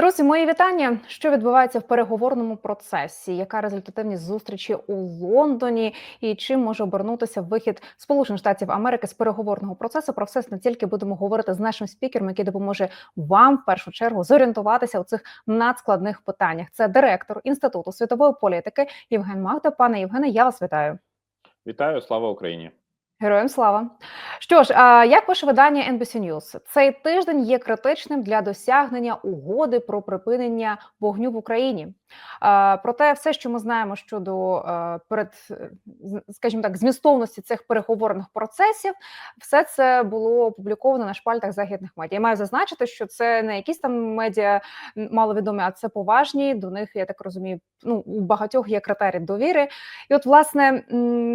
Друзі, мої вітання. Що відбувається в переговорному процесі? Яка результативність зустрічі у Лондоні? І чим може обернутися вихід Сполучених Штатів Америки з переговорного процесу? Про все не тільки будемо говорити з нашим спікером, який допоможе вам в першу чергу зорієнтуватися у цих надскладних питаннях. Це директор інституту світової політики Євген Магда. Пане Євгене, я вас вітаю. Вітаю, слава Україні. Героям слава. Що ж, як ваше видання NBC News? Цей тиждень є критичним для досягнення угоди про припинення вогню в Україні. Проте, все, що ми знаємо щодо перед, скажімо так, змістовності цих переговорних процесів, все це було опубліковано на шпальтах західних медіа. Я маю зазначити, що це не якісь там медіа маловідомі, а це поважні. До них я так розумію. Ну у багатьох є критерії довіри. І от, власне,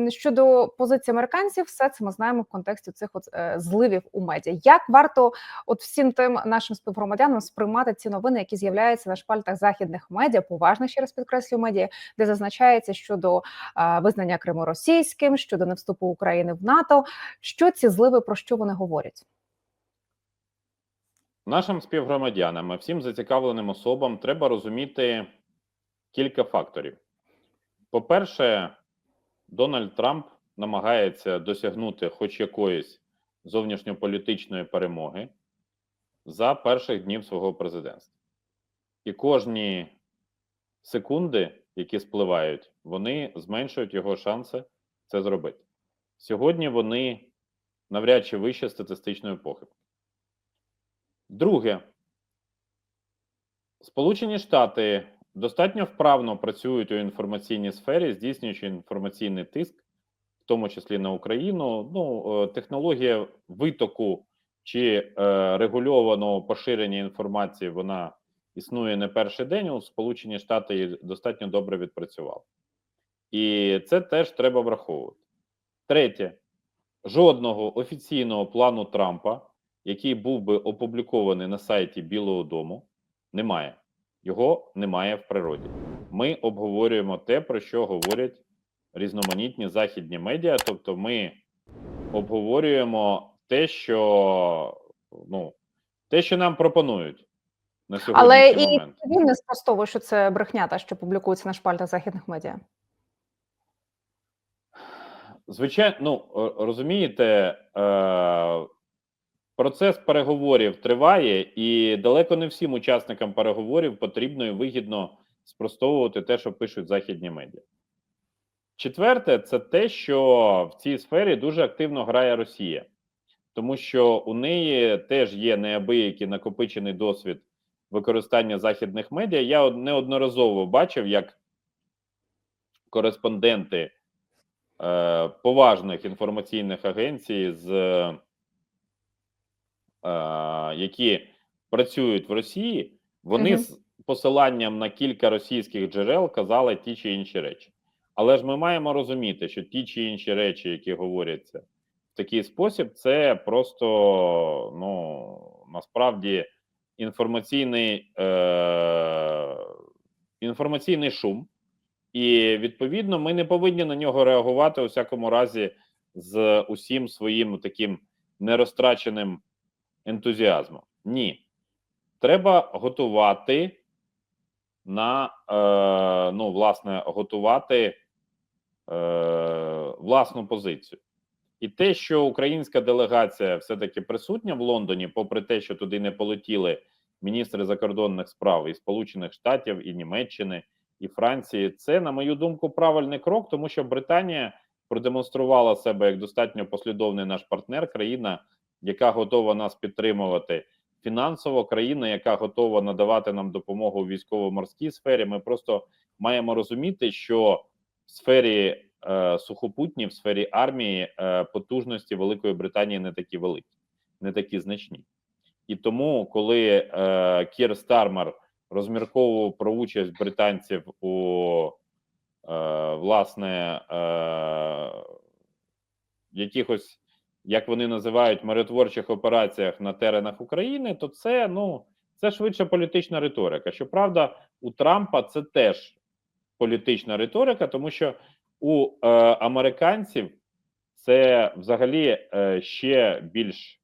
щодо позиції американців, все це ми знаємо в контексті цих от е, зливів у медіа. Як варто от всім тим нашим співгромадянам сприймати ці новини, які з'являються на шпальтах західних медіа, поважних ще раз підкреслю медіа, де зазначається щодо е, визнання Криму російським, щодо невступу України в НАТО. Що ці зливи про що вони говорять? Нашим співгромадянам, всім зацікавленим особам треба розуміти кілька факторів. По-перше, Дональд Трамп намагається досягнути хоч якоїсь зовнішньополітичної перемоги за перших днів свого президентства. І кожні секунди, які спливають, вони зменшують його шанси це зробити. Сьогодні вони навряд чи вище статистичної похибки. Друге, Сполучені Штати достатньо вправно працюють у інформаційній сфері, здійснюючи інформаційний тиск, в тому числі на Україну. Ну, е, технологія витоку чи е, регульованого поширення інформації вона існує не перший день. У Сполучені Штати її достатньо добре відпрацювали. І це теж треба враховувати. Третє, жодного офіційного плану Трампа який був би опублікований на сайті Білого Дому, немає. Його немає в природі. Ми обговорюємо те, про що говорять різноманітні західні медіа. Тобто, ми обговорюємо те, що ну, те, що нам пропонують на Але і момент. він не спростовує, що це брехня, та що публікується на шпальтах західних медіа. Звичайно, ну е, розумієте, е, процес переговорів триває, і далеко не всім учасникам переговорів потрібно і вигідно спростовувати те, що пишуть західні медіа. Четверте, це те, що в цій сфері дуже активно грає Росія, тому що у неї теж є неабиякий накопичений досвід використання західних медіа. Я неодноразово бачив, як кореспонденти е, поважних інформаційних агенцій, з, е, які працюють в Росії, вони Мгм. з посиланням на кілька російських джерел казали ті чи інші речі. Але ж ми маємо розуміти, що ті чи інші речі, які говоряться в такий спосіб, це просто ну насправді інформаційний, е, інформаційний шум. І відповідно ми не повинні на нього реагувати у всякому разі з усім своїм таким нерозтраченим ентузіазмом. Ні, треба готувати на е, ну, власне, готувати власну позицію. І те, що українська делегація все-таки присутня в Лондоні, попри те, що туди не полетіли міністри закордонних справ і Сполучених Штатів, і Німеччини, і Франції, це, на мою думку, правильний крок, тому що Британія продемонструвала себе як достатньо послідовний наш партнер, країна, яка готова нас підтримувати фінансово, країна, яка готова надавати нам допомогу у військово-морській сфері. Ми просто маємо розуміти, що в сфері е, сухопутній, в сфері армії е, потужності Великої Британії не такі великі, не такі значні. І тому, коли е, Кір Стармер розмірковував про участь британців у е, власне е, якихось, як вони називають, миротворчих операціях на теренах України, то це ну це швидше політична риторика. Щоправда, у Трампа це теж політична риторика, тому що у е, американців це взагалі е, ще більш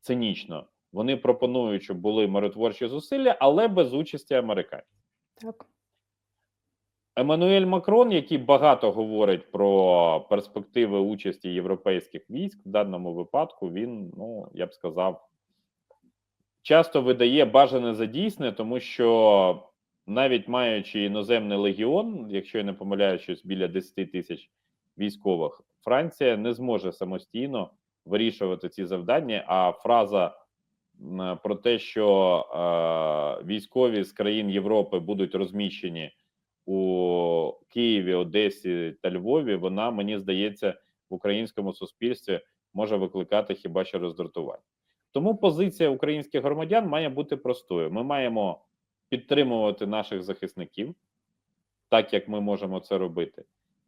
цинічно. Вони пропонують, щоб були миротворчі зусилля, але без участі американців. Так. Еммануель Макрон, який багато говорить про перспективи участі європейських військ, в даному випадку він, ну я б сказав, часто видає бажане за дійсне, тому що навіть маючи іноземний легіон, якщо я не помиляюсь, біля 10 тисяч військових, Франція не зможе самостійно вирішувати ці завдання. А фраза про те, що е, військові з країн Європи будуть розміщені у Києві, Одесі та Львові, вона мені здається в українському суспільстві може викликати хіба що роздратування. Тому позиція українських громадян має бути простою. Ми маємо підтримувати наших захисників, так як ми можемо це робити,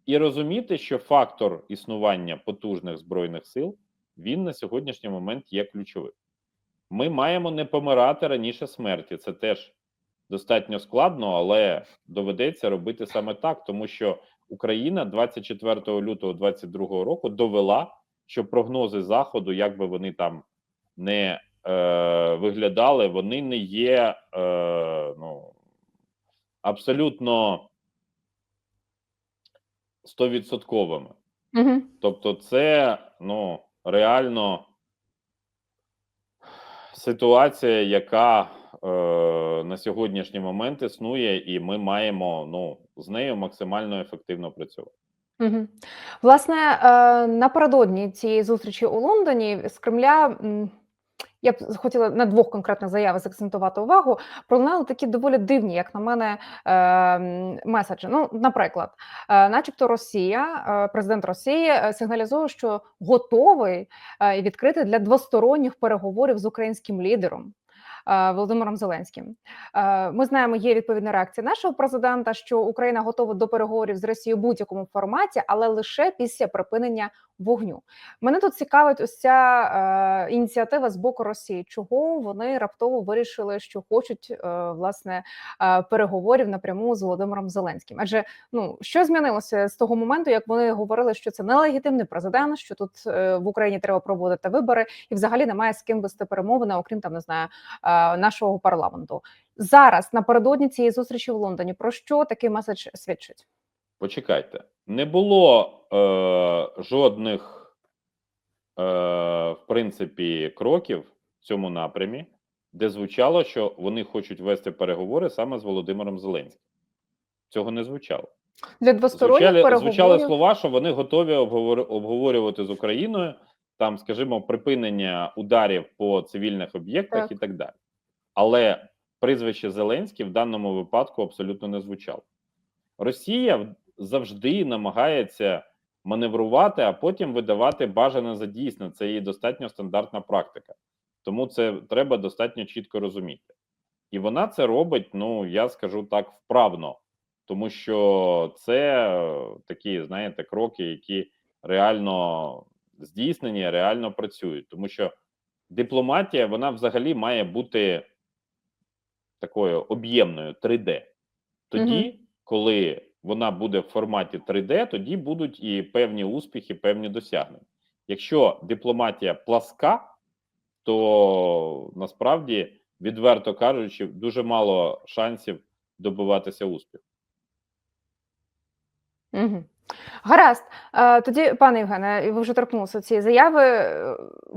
і розуміти, що фактор існування потужних збройних сил він на сьогоднішній момент є ключовим. Ми маємо не помирати раніше смерті. Це теж достатньо складно, але доведеться робити саме так, тому що Україна 24 лютого 2022 року довела, що прогнози заходу, як би вони там не виглядали, вони не є е, ну, абсолютно стовідсотковими. Угу. Тобто, це ну реально ситуація, яка е, на сьогоднішній момент існує, і ми маємо ну з нею максимально ефективно працювати. Угу. Власне, е, напередодні цієї зустрічі у Лондоні з Кремля. Я б хотіла на двох конкретних заявах закцентувати увагу. Пролунали такі доволі дивні, як на мене, е, меседжі. Ну, наприклад, е, начебто, Росія, е, президент Росії е, сигналізує, що готовий відкритий для двосторонніх переговорів з українським лідером. Е, Володимиром Зеленським Е, ми знаємо, є відповідна реакція нашого президента, що Україна готова до переговорів з Росією в будь-якому форматі, але лише після припинення вогню. Мене тут цікавить ось ця е, ініціатива з боку Росії. Чого вони раптово вирішили, що хочуть власне переговорів напряму з Володимиром Зеленським? Адже ну що змінилося з того моменту, як вони говорили, що це нелегітимний президент, що тут в Україні треба проводити вибори, і взагалі немає з ким вести перемовини, окрім там не знаю нашого парламенту. Зараз напередодні цієї зустрічі в Лондоні. Про що такий меседж свідчить? Почекайте, не було е, жодних, е, в принципі, кроків в цьому напрямі, де звучало, що вони хочуть вести переговори саме з Володимиром Зеленським. Цього не звучало. Для двосторонніх Звучали, переговорів звучали слова, що вони готові обговор- обговорювати з Україною там, скажімо, припинення ударів по цивільних об'єктах і так далі. Але прізвище Зеленський в даному випадку абсолютно не звучало. Росія завжди намагається маневрувати, а потім видавати бажане за дійсне. Це її достатньо стандартна практика. Тому це треба достатньо чітко розуміти. І вона це робить, ну я скажу так, вправно, тому що це е, такі, знаєте, кроки, які реально здійснені, реально працюють. Тому що дипломатія, вона взагалі має бути такою об'ємною 3D. Тоді, коли вона буде в форматі 3D, тоді будуть і певні успіхи, певні досягнення. Якщо дипломатія пласка, то насправді, відверто кажучи, дуже мало шансів добиватися успіху. Угу. Гаразд. Е, Тоді, пане Євгене, ви вже торкнулися цієї заяви. е,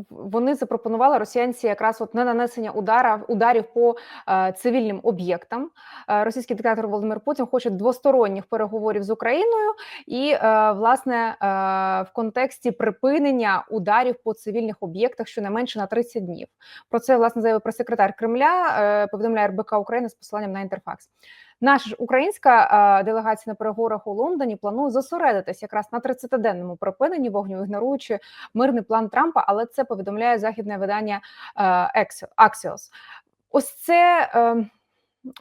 Вони запропонували росіянці якраз от не нанесення удара, ударів по е, цивільним об'єктам. Російський диктатор Володимир Путін хоче двосторонніх переговорів з Україною і, власне, в контексті припинення ударів по цивільних об'єктах щонайменше на 30 днів. Про це власне заявив прес-секретар Кремля. Повідомляє РБК України з посиланням на інтерфакс. Наша ж українська делегація на переговорах у Лондоні планує зосередитись якраз на 30-денному припиненні вогню, ігноруючи мирний план Трампа. Але це повідомляє західне видання е, Axios. Ось це.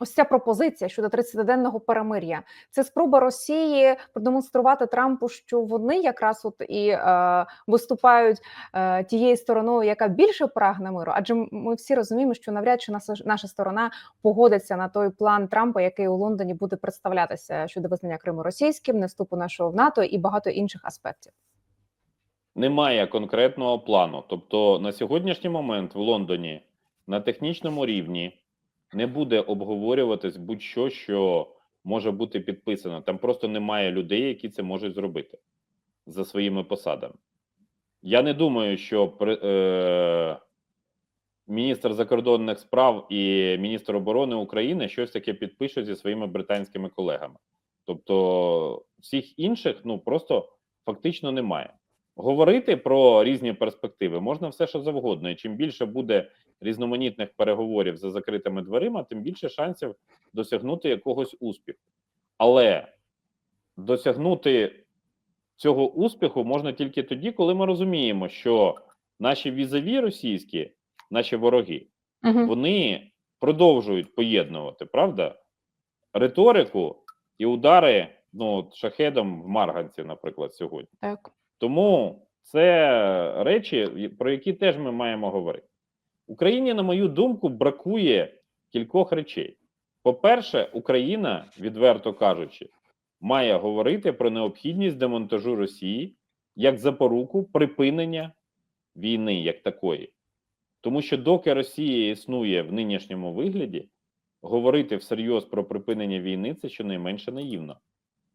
Ось ця пропозиція щодо 30-денного перемир'я. Це спроба Росії продемонструвати Трампу, що вони якраз от і е, виступають е, тією стороною, яка більше прагне миру. Адже ми всі розуміємо, що навряд чи наша, наша сторона погодиться на той план Трампа, який у Лондоні буде представлятися щодо визнання Криму російським, не вступу нашого в НАТО і багато інших аспектів. Немає конкретного плану. Тобто на сьогоднішній момент в Лондоні на технічному рівні не буде обговорюватись будь-що, що може бути підписано. Там просто немає людей, які це можуть зробити за своїми посадами. Я не думаю, що е, міністр закордонних справ і міністр оборони України щось таке підпишуть зі своїми британськими колегами. Тобто, всіх інших ну просто фактично немає. Говорити про різні перспективи можна все, що завгодно. І чим більше буде різноманітних переговорів за закритими дверима, тим більше шансів досягнути якогось успіху. Але досягнути цього успіху можна тільки тоді, коли ми розуміємо, що наші візові російські, наші вороги, Угу. вони продовжують поєднувати, правда? Риторику і удари ну, шахедом в Марганці, наприклад, сьогодні. Так. Тому це речі, про які теж ми маємо говорити. Україні, на мою думку, бракує кількох речей. По-перше, Україна, відверто кажучи, має говорити про необхідність демонтажу Росії як запоруку припинення війни як такої. Тому що доки Росія існує в нинішньому вигляді, говорити всерйоз про припинення війни це щонайменше наївно.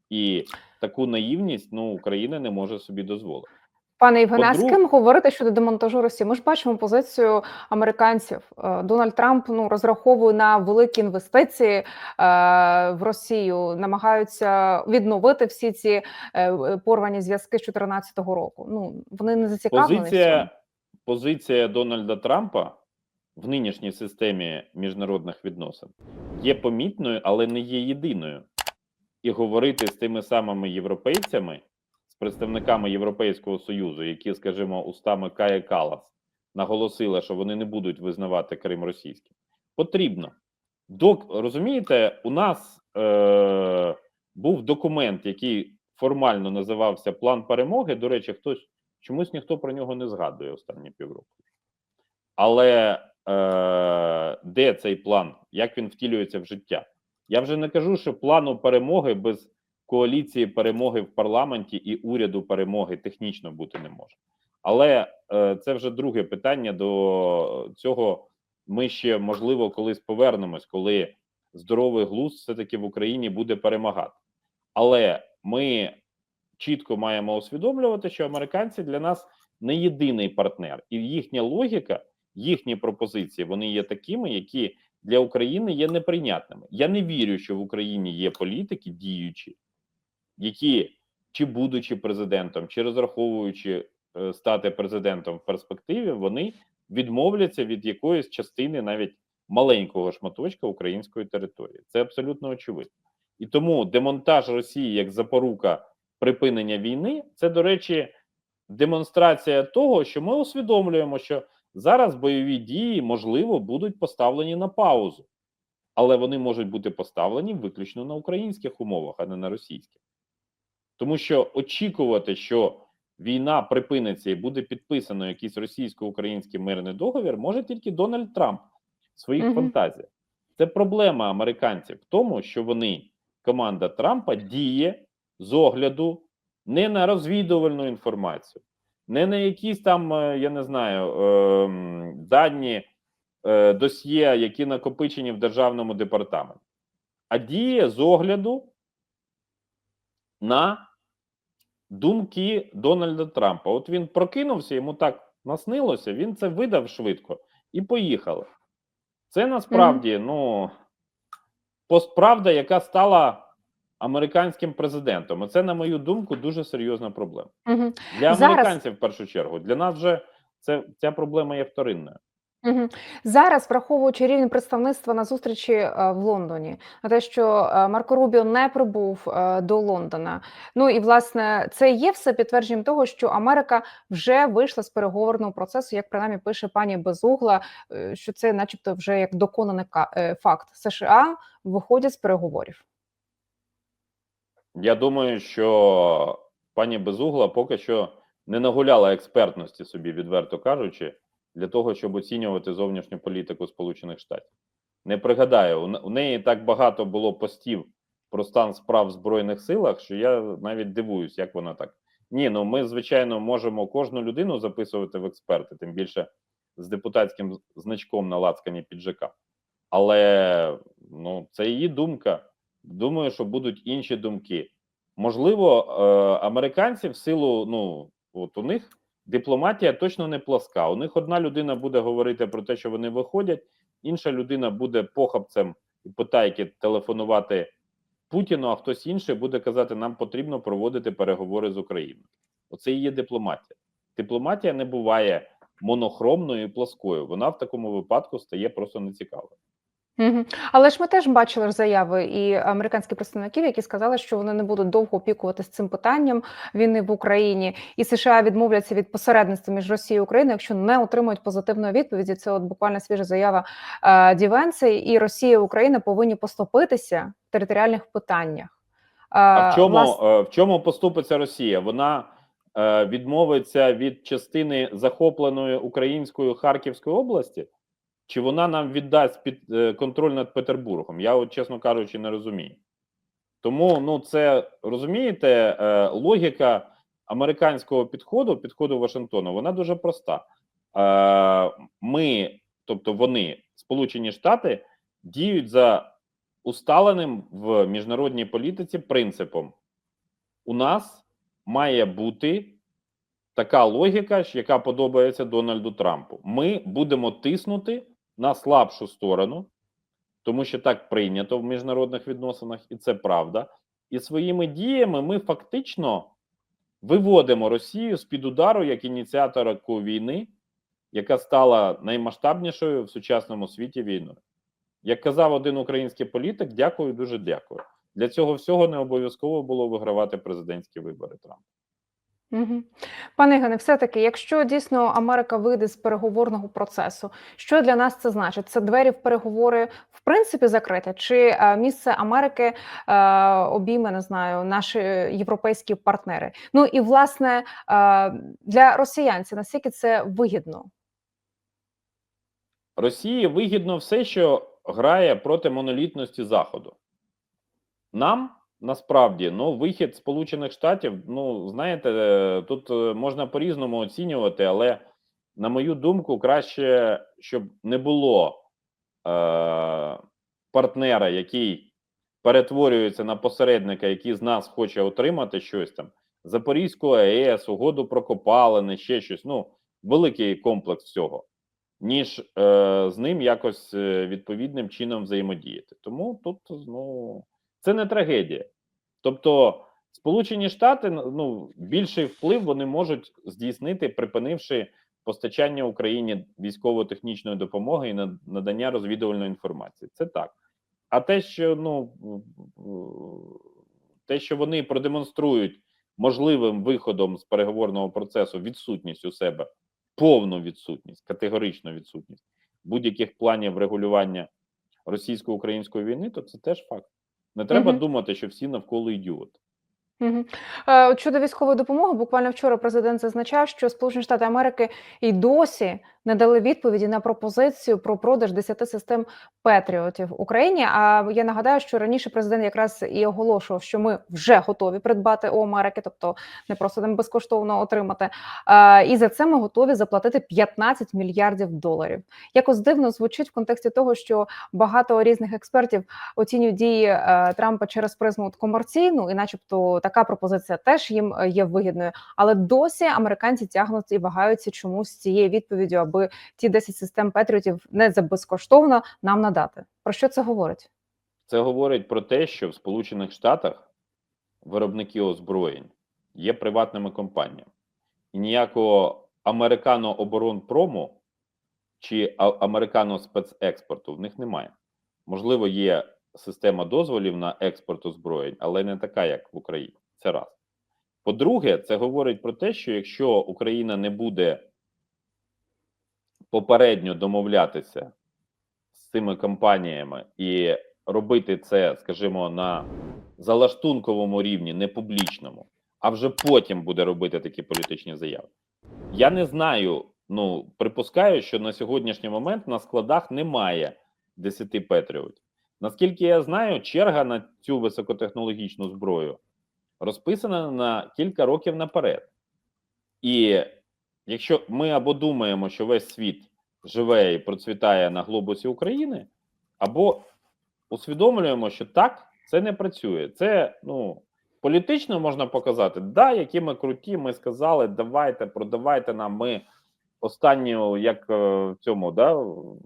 І таку наївність ну, Україна не може собі дозволити. Пане Євгене, а з ким говорити щодо демонтажу Росії? Ми ж бачимо позицію американців. Е, Дональд Трамп ну розраховує на великі інвестиції е, в Росію, намагаються відновити всі ці е, порвані зв'язки з 2014 року. Ну вони не зацікавлені. Позиція, позиція Дональда Трампа в нинішній системі міжнародних відносин є помітною, але не є єдиною. І говорити з тими самими європейцями, представниками Європейського Союзу, які, скажімо, устами Кая Калас наголосили, що вони не будуть визнавати Крим російським, потрібно. Док, розумієте, у нас е, був документ, який формально називався План перемоги. До речі, хтось чомусь ніхто про нього не згадує останні півроку. Але е, де цей план? Як він втілюється в життя? Я вже не кажу, що плану перемоги без коаліції перемоги в парламенті і уряду перемоги технічно бути не може. Але е, це вже друге питання. До цього ми ще можливо колись повернемось, коли здоровий глузд все-таки в Україні буде перемагати. Але ми чітко маємо усвідомлювати, що американці для нас не єдиний партнер, і їхня логіка, їхні пропозиції вони є такими, які для України є неприйнятними. Я не вірю, що в Україні є політики діючі, які, чи будучи президентом, чи розраховуючи е, стати президентом в перспективі, вони відмовляться від якоїсь частини навіть маленького шматочка української території. Це абсолютно очевидно. І тому демонтаж Росії як запорука припинення війни, це, до речі, демонстрація того, що ми усвідомлюємо, що зараз бойові дії, можливо, будуть поставлені на паузу, але вони можуть бути поставлені виключно на українських умовах, а не на російських. Тому що очікувати, що війна припиниться і буде підписано якийсь російсько-український мирний договір, може тільки Дональд Трамп в своїх Мгм. фантазіях. Це проблема американців в тому, що вони, команда Трампа, діє з огляду не на розвідувальну інформацію, не на якісь там, е, я не знаю, ем, дані е, досьє, які накопичені в державному департаменті, а діє з огляду на думки Дональда Трампа. От він прокинувся, йому так наснилося, він це видав швидко і поїхали. Це насправді, ну, постправда, яка стала американським президентом. І це, на мою думку, дуже серйозна проблема. Мгм. Для Зараз- американців в першу чергу. Для нас вже це, ця проблема є вторинною. Мгм. Зараз, враховуючи рівень представництва на зустрічі е, в Лондоні, на те, що е, Марко Рубіо не прибув е, до Лондона. Ну і власне це є все підтвердженням того, що Америка вже вийшла з переговорного процесу, як принаймні пише пані Безугла, е, що це, начебто, вже як доконаний е, факт. США виходять з переговорів. Я думаю, що пані Безугла поки що не нагуляла експертності собі, відверто кажучи, для того, щоб оцінювати зовнішню політику Сполучених Штатів. Не пригадаю, у неї так багато було постів про стан справ в Збройних силах, що я навіть дивуюсь, як вона так. Ні, ну ми, звичайно, можемо кожну людину записувати в експерти, тим більше з депутатським значком на лацкані піджака. Але ну, це її думка. Думаю, що будуть інші думки. Можливо, е, американці в силу, ну от у них дипломатія точно не пласка. У них одна людина буде говорити про те, що вони виходять, інша людина буде похабцем і потайки телефонувати Путіну, а хтось інший буде казати, нам потрібно проводити переговори з Україною. Оце і є дипломатія. Дипломатія не буває монохромною і плоскою. Вона в такому випадку стає просто нецікавою. Але ж ми теж бачили ж заяви і американських представників, які сказали, що вони не будуть довго опікуватися цим питанням війни в Україні, і США відмовляться від посередництва між Росією і Україною, якщо не отримують позитивної відповіді. Це от буквально свіжа заява е, Дівенси, і Росія і Україна повинні поступитися в територіальних питаннях. А в чому, власне, е, в чому поступиться Росія? Вона е, відмовиться від частини захопленої українською Харківської області, чи вона нам віддасть під е, контроль над Петербургом? Я, от, чесно кажучи, не розумію. Тому ну це розумієте, е, логіка американського підходу, підходу Вашингтону, вона дуже проста. Е, ми, тобто вони, Сполучені Штати, діють за усталеним в міжнародній політиці принципом: у нас має бути така логіка, яка подобається Дональду Трампу. Ми будемо тиснути на слабшу сторону, тому що так прийнято в міжнародних відносинах, і це правда. І своїми діями ми фактично виводимо Росію з під удару як ініціаторку війни, яка стала наймасштабнішою в сучасному світі війною. Як казав один український політик, дякую, дуже дякую. Для цього всього не обов'язково було вигравати президентські вибори Трампа. Пане Євгене, все-таки, якщо дійсно Америка вийде з переговорного процесу, що для нас це значить? Це двері в переговори в принципі закриті? Чи е, місце Америки е, обійме, не знаю, наші європейські партнери? Ну і власне е, для росіянців наскільки це вигідно? Росії вигідно все, що грає проти монолітності Заходу. Нам насправді ну, вихід Сполучених Штатів, ну знаєте, е, тут е, можна по-різному оцінювати, але на мою думку, краще, щоб не було е- партнера, який перетворюється на посередника, який з нас хоче отримати щось там. Запорізьку АЕС, угоду про копалини, ще щось. Ну, великий комплекс всього, ніж е, з ним якось е, відповідним чином взаємодіяти. Тому тут ну, це не трагедія. Тобто, Сполучені Штати ну, більший вплив вони можуть здійснити, припинивши постачання Україні військово-технічної допомоги і надання розвідувальної інформації. Це так. А те, що ну те, що вони продемонструють можливим виходом з переговорного процесу відсутність у себе, повну відсутність, категоричну відсутність будь-яких планів регулювання російсько-української війни, то це теж факт. Не треба угу. думати, що всі навколо ідіоти. Угу. Щодо військової допомоги, буквально вчора президент зазначав, що Сполучені Штати Америки і досі не дали відповіді на пропозицію про продаж 10 систем Петріотів Україні. А я нагадаю, що раніше президент якраз і оголошував, що ми вже готові придбати у Америки, тобто не просто там безкоштовно отримати. І за це ми готові заплатити 15 мільярдів доларів. Якось дивно звучить в контексті того, що багато різних експертів оцінюють дії е, Трампа через призму комерційну, і, начебто, така пропозиція теж їм е, є вигідною. Але досі американці тягнуть і вагаються чомусь цією відповіддю, аби ті 10 систем Петріотів не за безкоштовно нам надати. Про що це говорить? Це говорить про те, що в Сполучених Штатах виробники озброєнь є приватними компаніями, і ніякого американо-оборонпрому чи американо-спецекспорту в них немає. Можливо, є система дозволів на експорт озброєнь, але не така, як в Україні. Це раз. По-друге, це говорить про те, що якщо Україна не буде попередньо домовлятися з цими компаніями і робити це, скажімо, на залаштунковому рівні, не публічному, а вже потім буде робити такі політичні заяви. Я не знаю. Ну припускаю, що на сьогоднішній момент на складах немає 10 Петріотів. Наскільки я знаю, черга на цю високотехнологічну зброю розписана на кілька років наперед. І якщо ми або думаємо, що весь світ живе і процвітає на глобусі України, або усвідомлюємо, що так це не працює. Це ну політично можна показати, да, які ми круті, ми сказали, давайте, продавайте нам. Ми останню, як е, в цьому, да, в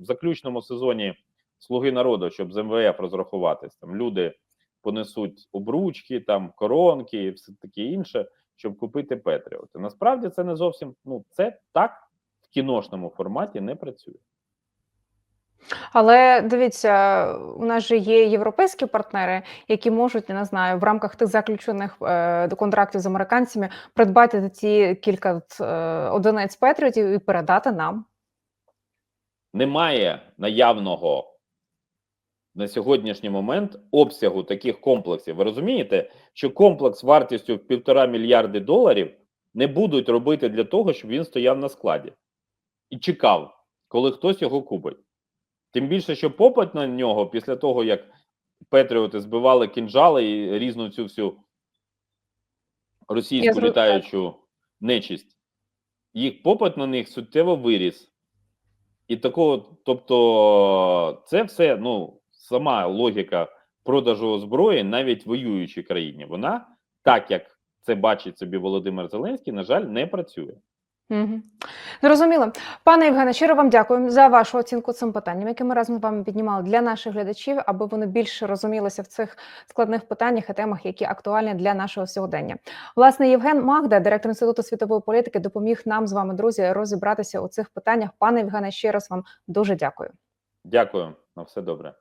заключному сезоні Слуги народу, щоб з МВФ розрахуватись. Там люди понесуть обручки, там коронки і все таке інше, щоб купити Петріоти. Насправді це не зовсім ну це так в кіношному форматі не працює. Але дивіться, у нас же є європейські партнери, які можуть, я не знаю, в рамках тих заключених е, контрактів з американцями придбати ці кілька е, одиниць Петріотів і передати нам. Немає наявного на сьогоднішній момент обсягу таких комплексів. Ви розумієте, що комплекс вартістю в півтора мільярди доларів не будуть робити для того, щоб він стояв на складі і чекав, коли хтось його купить. Тим більше, що попит на нього після того, як Петріоти збивали кінжали і різну цю всю російську літаючу нечисть, їх попит на них суттєво виріс. І такого, тобто, це все, ну, сама логіка продажу зброї навіть воюючій країні. Вона, так як це бачить собі Володимир Зеленський, на жаль, не працює. Угу. Зрозуміло. Пане Євгене, щиро вам дякую за вашу оцінку цим питанням, які ми разом з вами піднімали для наших глядачів, аби вони більше розумілися в цих складних питаннях і темах, які актуальні для нашого сьогодення. Власне, Євген Магда, директор інституту світової політики, допоміг нам з вами, друзі, розібратися у цих питаннях. Пане Євгене, ще раз вам дуже дякую. Дякую, на все добре.